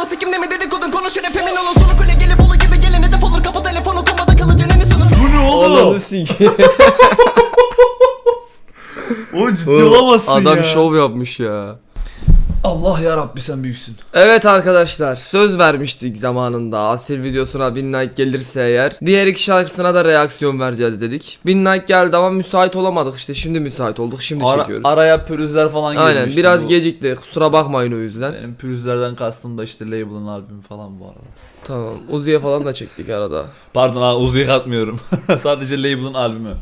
dolu sikim mi dedikodun konuşur hep emin olun Sonu kule gelip bolu gibi gelin hedef olur Kafa telefonu komada kalıcı en sonu Bu ne oğlum? Ananı sikeyim. O ciddi olamazsın Adam ya. şov yapmış ya. Allah ya Rabbi sen büyüksün. Evet arkadaşlar söz vermiştik zamanında Asil videosuna 1000 like gelirse eğer Diğer iki şarkısına da reaksiyon vereceğiz dedik 1000 like geldi ama müsait olamadık işte şimdi müsait olduk şimdi Ara, çekiyoruz araya pürüzler falan Aynen girmişti. biraz Bu- gecikti kusura bakmayın o yüzden Benim pürüzlerden kastım da işte label'ın albümü falan bu arada. Tamam Uzi'ye falan da çektik arada Pardon ha Uzi'yi katmıyorum. Sadece label'ın albümü.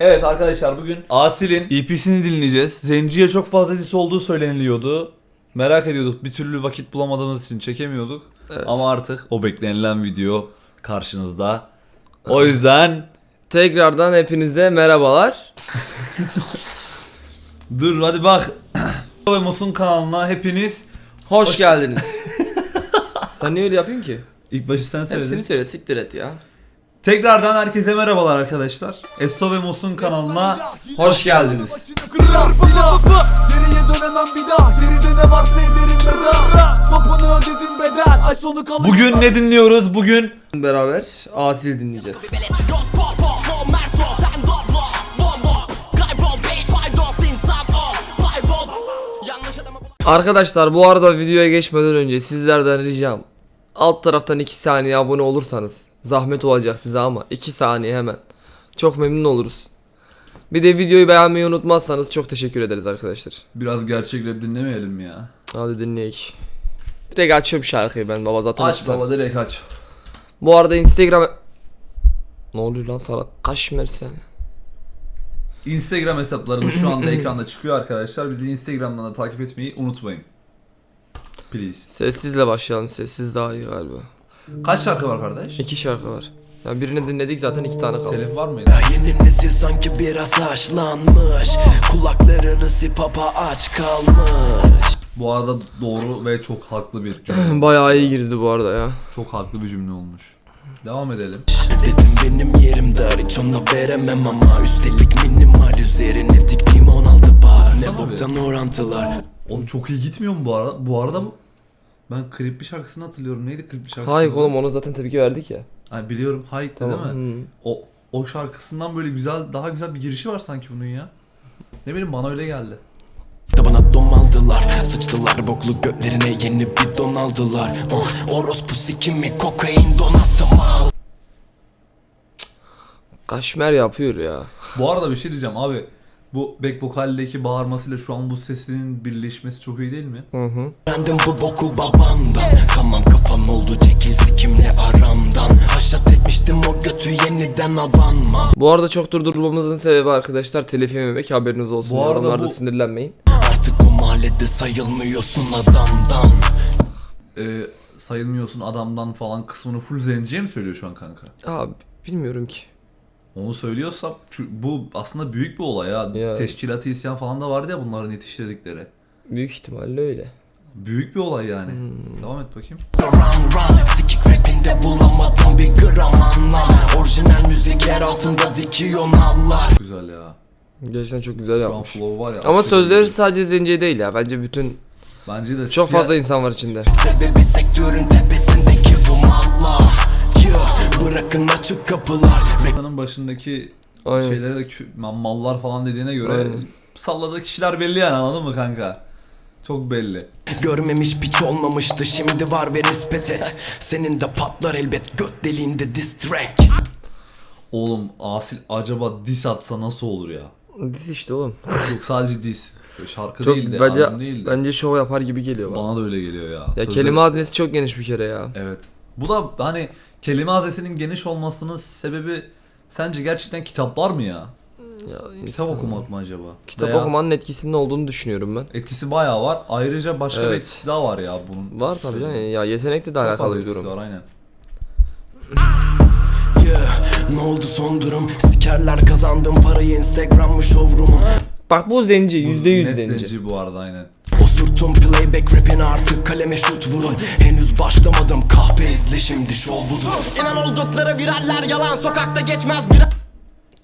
Evet arkadaşlar bugün Asil'in EP'sini dinleyeceğiz. Zenci'ye çok fazla diss olduğu söyleniliyordu. Merak ediyorduk. Bir türlü vakit bulamadığımız için çekemiyorduk. Evet. Ama artık o beklenilen video karşınızda. O yüzden Tekrardan hepinize merhabalar dur hadi bak. ve Musun kanalına hepiniz Hoş, Hoş- geldiniz Sen niye öyle yapıyorsun ki? ilk başı sen söyledin. Hepsini söyle siktir et ya Tekrardan herkese merhabalar arkadaşlar. Esso ve Musun kanalına hoş geldiniz. Kırlar fılı Geriye dönemem bir daha Geri döne varsa ederim veda Topunu ödedim bedel Ay sonu kalır Bugün ne dinliyoruz? Bugün Beraber Asil dinleyeceğiz Arkadaşlar bu arada videoya geçmeden önce sizlerden ricam alt taraftan 2 saniye abone olursanız zahmet olacak size ama 2 saniye hemen çok memnun oluruz. Bir de videoyu beğenmeyi unutmazsanız çok teşekkür ederiz arkadaşlar. biraz gerçek rap dinlemeyelim mi ya? Hadi dinleyek. Direkt açıyorum şarkıyı ben baba zaten Aç açtım. baba direkt aç. Bu arada Instagram Ne oluyor lan sana kaşmer sen. Instagram hesaplarımız şu anda ekranda çıkıyor arkadaşlar. Bizi Instagram'dan da takip etmeyi unutmayın. Please. Sessizle başlayalım sessiz daha iyi galiba. Kaç şarkı var kardeş? İki şarkı var. Yani birini dinledik zaten iki tane kaldı. Telif var mıydı? Yeni nesil sanki biraz haşlanmış Kulaklarını sipapa aç kalmış Bu arada doğru ve çok haklı bir cümle. Bayağı iyi girdi bu arada ya. çok haklı bir cümle olmuş. Devam edelim. Dedim benim yerim dar hiç ona veremem ama Üstelik minimal üzerine diktiğim 16 bar Ne boktan orantılar Oğlum çok iyi gitmiyor mu bu arada? Bu arada bu... Ben klip bir şarkısını hatırlıyorum. Neydi klip bir şarkısı? Hayır oğlum ona zaten tepki verdik ya. Ay biliyorum. Haydi Tamam. değil mi? Hı. O o şarkısından böyle güzel daha güzel bir girişi var sanki bunun ya. Ne bileyim bana öyle geldi. Bana domaldılar Sıçtılar boklu götlerine yeni bir don aldılar oh, Orospu sikimi kokain donattım al Kaşmer yapıyor ya. Bu arada bir şey diyeceğim abi. Bu back vokaldeki bağırmasıyla şu an bu sesinin birleşmesi çok iyi değil mi? Hı hı. Öğrendim bu boku babandan Tamam kafam oldu çekil sikimle aramdan yeniden adanmam Bu arada çok durdurmamızın sebebi arkadaşlar telif yememek haberiniz olsun. Bu arada Yorumlarda bu- sinirlenmeyin. Artık bu mahallede sayılmıyorsun adamdan Ee, sayılmıyorsun adamdan falan kısmını full zenciye mi söylüyor şu an kanka? Abi bilmiyorum ki. Onu söylüyorsam şu- bu aslında büyük bir olay ya. Ya. Teşkilat-ı isyan falan da vardı ya bunların yetiştirdikleri. Büyük ihtimalle öyle. Büyük bir olay yani. Hmm. Devam et bakayım. Run run Sikik rapinde bulamadım bir gram anlam Orijinal müzik yer altında dikiyor nallar Güzel ya. Gerçekten çok güzel Şu an yapmış. flow var ya. Ama aşırı sözleri iyi. sadece zenciye değil ya. Bence bütün Bence de çok Ya- fazla insan var içinde. Sebebi sektörün tepesindeki bu mallar Yeah, Bırakın açık kapılar Haftanın başındaki Aynen. şeylere de kü- mallar falan dediğine göre Aynen. salladığı kişiler belli yani anladın mı kanka? Çok belli. Görmemiş piç olmamıştı şimdi var ve nispet et Senin de patlar elbet göt deliğinde diss track Oğlum Asil acaba diss atsa nasıl olur ya? Diz işte oğlum. Yok sadece diss. Şarkı Çok değil de, bence albüm değil de. bence şov yapar gibi geliyor bana. Bana da öyle geliyor ya. Ya Sözleri- kelime hazinesi çok geniş bir kere ya. Evet. Bu da hani kelime hazinesinin geniş olmasının sebebi sence gerçekten kitaplar mı ya? Ya Kitap insan- okumak mı acaba? Kitap Veya okumanın etkisinin olduğunu düşünüyorum ben. Etkisi bayağı var. Ayrıca başka bir Evet. etkisi daha var ya bunun. Var tabii canım. Ya yetenekle de Çok alakalı fazla bir etkisi durum. Var, aynen. Yeah, ne oldu son durum Sikerler kazandım parayı Instagram mı showroom'um Bak bu zenci. Yüzde yüz Net zenci. bu arada aynen. Osurttum playback rapine artık kaleme şut vurun Henüz başlamadım kahpe izle şimdi şov budur İnan oldukları viraller yalan Sokakta geçmez bir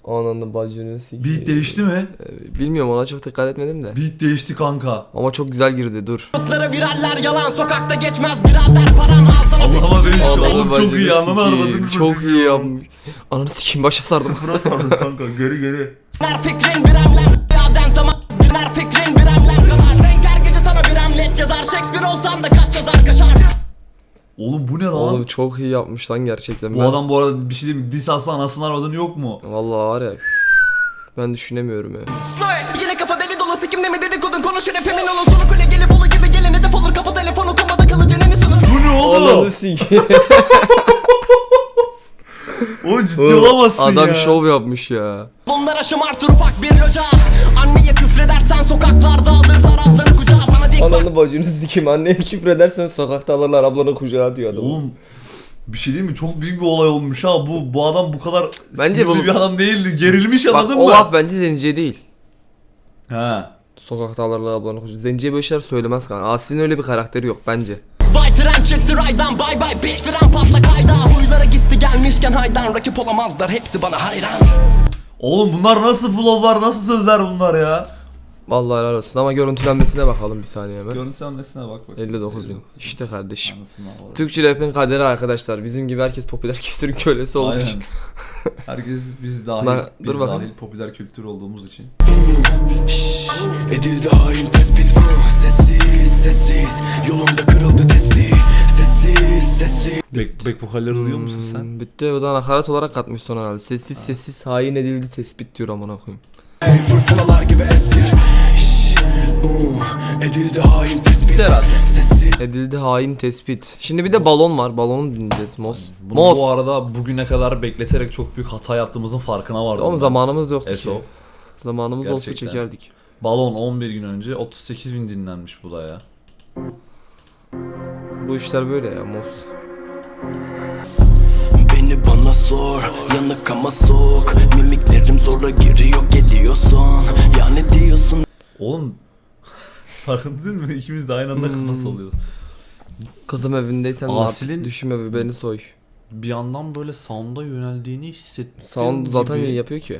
Ananı bacını sikeyim. Beat değişti mi? Ee, Bilmiyorum ona çok dikkat etmedim de. Beat değişti kanka. Ama çok güzel girdi dur. Yurtlara viraller yalan sokakta geçmez birader paran alsana Allah'ıma değişti. Ananı Oğlum çok bacını iyi ananı sikeyim. arvadını Çok iyi yapmış. Ananı sikeyim başa sardım. kanka geri geri. Her fikrin bir emlem Yaden tamam Her fikrin bir emlem kadar Renk her gece sana bir emlet yazar Shakespeare olsan da kaç yazar kaşar Oğlum bu ne lan? Oğlum çok iyi yapmış lan gerçekten. bu Ben- adam bu arada bir şey diyeyim mi? Dis atsa anasını arvadını yok mu? Vallahi var ya. Ben düşünemiyorum ya. Yine kafa deli dolu sikimde mi dedikodun konuşur hep emin olun Sonu kule gelip bolu gibi gelin hedef olur Kafa telefonu komada kalıcı en sonu Bu ne oğlum? Ananı sikeyim. Oğlum ciddi olamazsın Adam ya. şov yapmış ya. Bunlara şımartır ufak bir loca Anneye küfredersen sokaklarda alırlar ablanı Ananı bacını sikeyim. Anneye küfür edersen sokakta alırlar ablanı kucağa diyor adam. Oğlum bir şey değil mi? Çok büyük bir olay olmuş ha. Bu bu adam bu kadar Bence sinirli bu- bir adam değildi. Gerilmiş Bak anladın o mı? laf bence zenciye değil. He. Sokakta alırlar ablanı kucağa. Zenciye böyle şeyler söylemez kanka. Asil'in öyle bir karakteri yok bence. Vay tren çıktı raydan Bye bye bitch fren patla kayda Huylara gitti gelmişken haydan Rakip olamazlar hepsi bana hayran Oğlum bunlar nasıl flowlar, nasıl sözler bunlar ya? Vallahi helal olsun ama görüntülenmesine bakalım bir saniye hemen. Görüntülenmesine bak bak. 59 bin. İşte kardeşim. Anasını avradım. Türkçe rap'in kaderi arkadaşlar. Bizim gibi herkes popüler kültürün kölesi olduğu Aynen. için. Herkes biz dahil, Lan, biz dur bakayım. dahil popüler kültür olduğumuz için. Şşş, Edildi hain tespit Sessiz sessiz Yolumda kırıldı testi Sessiz sessiz Back, back vokalleri duyuyor musun sen? Hmm, bitti o da nakarat olarak katmış son herhalde. Sessiz sessiz hain edildi tespit diyor amına koyayım. Fırtınalar gibi estir Edildi hain tespit. Sessiz Edildi hain tespit. Şimdi bir de balon var. Balonu dinleyeceğiz Mos. Bunu Mos. bu arada bugüne kadar bekleterek çok büyük hata yaptığımızın farkına vardım. Oğlum ben. zamanımız yoktu Eso. ki. Zamanımız olsa Gerçekten. çekerdik. Balon 11 gün önce 38 bin dinlenmiş bu da ya. Bu işler böyle ya Mos. Beni bana sor Yanık ama soğuk Mimiklerim zorla giriyor geliyorsun Ya ne diyorsun Oğlum farkında değil mi? İkimiz de aynı anda Hmm. kafa sallıyoruz. Kızım evindeysen Asil'in- Asilin... düşme ve beni soy. Bir yandan böyle sound'a yöneldiğini hissettim Sound zaten gibi. yapıyor ki.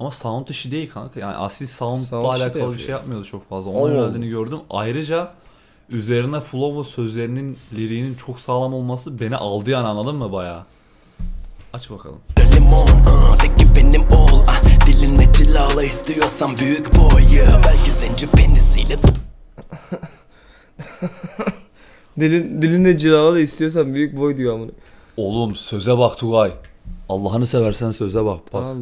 Ama sound işi değil kanka. Yani asil sound'la Sound işi de alakalı bir yapıyor. şey yapmıyordu çok fazla. Ona Allah yöneldiğini gördüm. Ayrıca üzerine flow ve sözlerinin liriğinin çok sağlam olması beni aldı yani anladın mı bayağı? Aç bakalım. Limon ah, benim ol ah, Dilinle cilala istiyorsan büyük boy zenci penisiyle Dilin, dilinle cilala da istiyorsan büyük boy diyor amına. Oğlum söze bak Tugay. Allah'ını seversen söze bak. Bak. Tamam.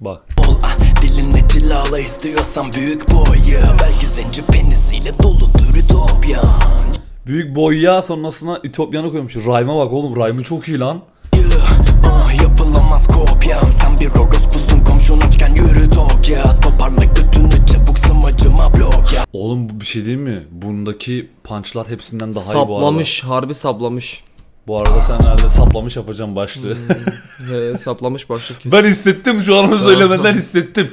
Bak. ol ah, Dilinle cilala istiyorsan büyük boy yeah. Belki zenci penisiyle doludur ütopya Büyük boyya sonrasına Ütopyan'ı koymuş. Rhyme'a bak oğlum. Rhyme'ı çok iyi lan. ah, Yapılamaz kopyam Sen bir orospusun açken yürü Tokya Toparla götünü çabuk sımacıma blok ya Oğlum bu bir şey değil mi? Bundaki punchlar hepsinden daha iyi bu arada. Saplamış, harbi saplamış. Bu arada sen herhalde saplamış yapacağım başlığı. He, saplamış başlık kes. ben hissettim şu an onu söylemeden hissettim.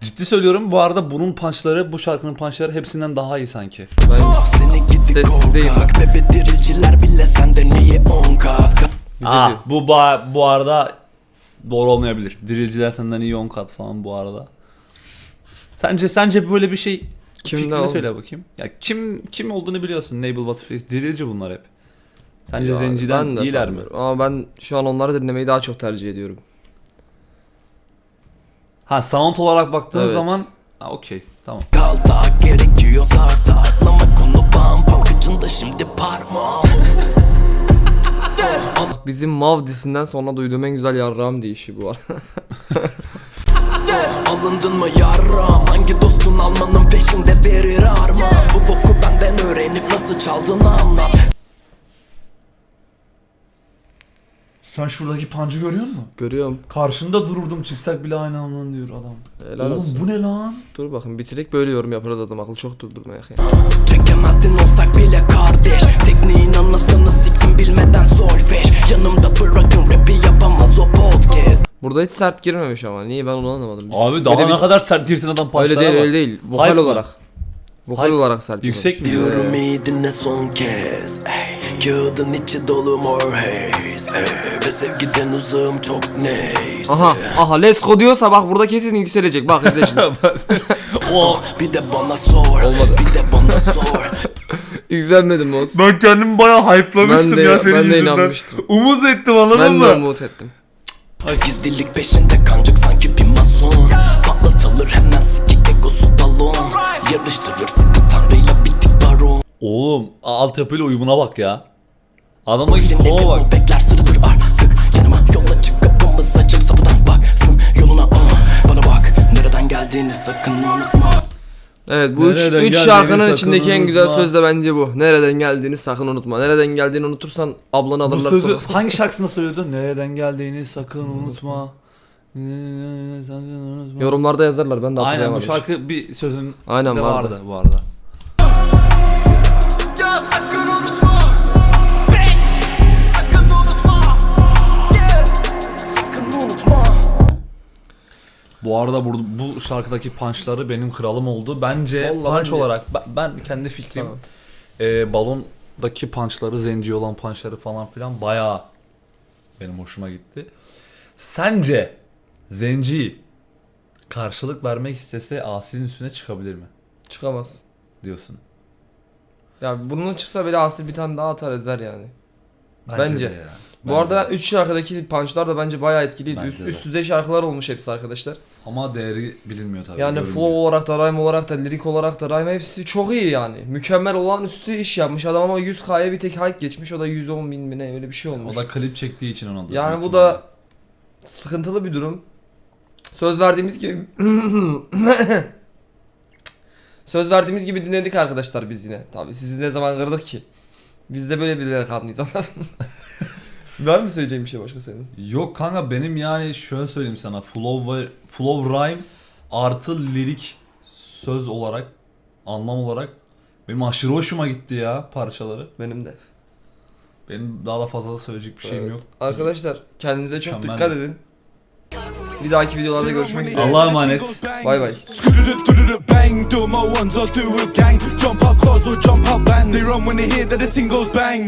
Ciddi söylüyorum bu arada bunun punchları bu şarkının punchları hepsinden daha iyi sanki. Ah, Seni gidi korkak Bebe diriciler bile senden iyi on kat Bize Aa, diyor. bu ba- bu arada doğru olmayabilir. Dirilciler senden iyi 10 kat falan bu arada. Sence sence böyle bir şey Kimden fikrini söyle bakayım. Ya kim kim olduğunu biliyorsun. Nabil Waterface dirilci bunlar hep. Sence Ya, zenciden ben de iyiler mi? sanmıyorum. Ama ben şu an onları dinlemeyi daha çok tercih ediyorum. Ha sound olarak baktığın Evet. zaman ha okey tamam. Kaltak gerekiyor Aklama konu bam Palkıcında şimdi parmağım Bizim Mav disinden sonra duyduğum en güzel yarrağım deyişi bu arada. Alındın mı yarram Hangi dostun almanın peşinde verir armağan? Bu boku benden öğrenip nasıl çaldığını anlat Sen şuradaki pancı görüyor musun? Görüyorum. Karşında dururdum çıksak bile aynı andan diyor adam. Helal Oğlum olsun. bu ne lan? Dur bakın bitirek böyle yorum yaparız adam akıl çok durdurmaya. Çekemezdin olsak bile kardeş Tekniğin anasını siktim bilmeden solfej Yanımda bırakın rapi yapamaz o podcast Burada hiç sert girmemiş ama niye ben onu anlamadım. Biz- Abi daha ne biz- kadar sert girsin adam Öyle değil öyle değil. Vokal Hype mı? olarak. Vokal Hayır, olarak sert. Yüksek mi? Diyorum iyi dinle son kez ey. Kağıdın içi dolu mor haze. Ve sevgiden uzağım çok neyse Aha aha let's go diyorsa bak burada kesin yükselecek. Bak izle şimdi. Oh, Bir de bana sor Bir de bana sor Yükselmedim Oğuz. Ben kendimi bayağı hype'lamıştım Ben de- ya senin ben de yüzünden. inanmıştım. Umut ettim anladın Ben mı? de umut ettim. Gizlilik peşinde kancık sanki bir mason Patlatılır hemen sikik egosu balon Yarıştırır Oğlum altyapıyla uyumuna bak ya. Adama git kova bak. o bekler sırıtır artık Yanıma yola çık kapımız açık sapıdan baksın yoluna. Bana bak nereden geldiğini sakın unutma Evet bu üç, Nereden üç geldiğini şarkının sakın içindeki en güzel unutma. söz de bence bu. Nereden geldiğini sakın unutma. Nereden geldiğini unutursan ablanı Bu alırlar sözü sonra. hangi şarkısında söylüyordu? Nereden geldiğini sakın unutma. Sakın unutma. Yorumlarda yazarlar ben de Aynen hatırlayamadım. bu şarkı bir sözün Aynen, de vardı. vardı bu arada. Bu arada bu, bu şarkıdaki punchları benim kralım oldu. Bence Vallahi punch bence- olarak ben, ben kendi fikrim Tamam. e, balondaki punchları, zenci olan punchları falan filan bayağı benim hoşuma gitti. Sence zenci karşılık vermek istese Asil'in üstüne çıkabilir mi Çıkamaz. diyorsun? Ya bunun çıksa bile Aslı bir tane daha atar ezer yani. Bence. ya. Bu Bence arada de. 3 şarkıdaki punchlar da bence bayağı etkiliydi. Bence Üst, de. üst düzey şarkılar olmuş hepsi arkadaşlar. Ama değeri bilinmiyor tabii. Yani görünmüyor. flow olarak da, rhyme olarak da, lirik olarak da, rhyme hepsi çok iyi yani. Mükemmel olağanüstü iş yapmış adam ama 100k'ya bir tek hike geçmiş o da 110 bin mi ne öyle bir şey olmuş. O da klip çektiği için ona da. Yani bu da sıkıntılı bir durum. Söz verdiğimiz gibi Söz verdiğimiz gibi dinledik arkadaşlar biz yine. Tabii sizi ne zaman kırdık ki? Biz de böyle bir delikanlıyız anladın mı? Var mı söyleyeceğim bir şey başka senin? Yok kanka benim yani şöyle söyleyeyim sana flow ve flow rhyme artı lirik söz olarak anlam olarak benim aşırı hoşuma gitti ya parçaları. Benim de. Benim daha da fazla da söyleyecek bir şeyim Evet. yok. Arkadaşlar kendinize çok Mükemmel. dikkat edin. Bir dahaki videolarda görüşmek üzere. Allah'a emanet. Bay bay. Bang, do my ones, I'll do with gang Jump out cars or jump out bands They run when they hear that the ting goes bang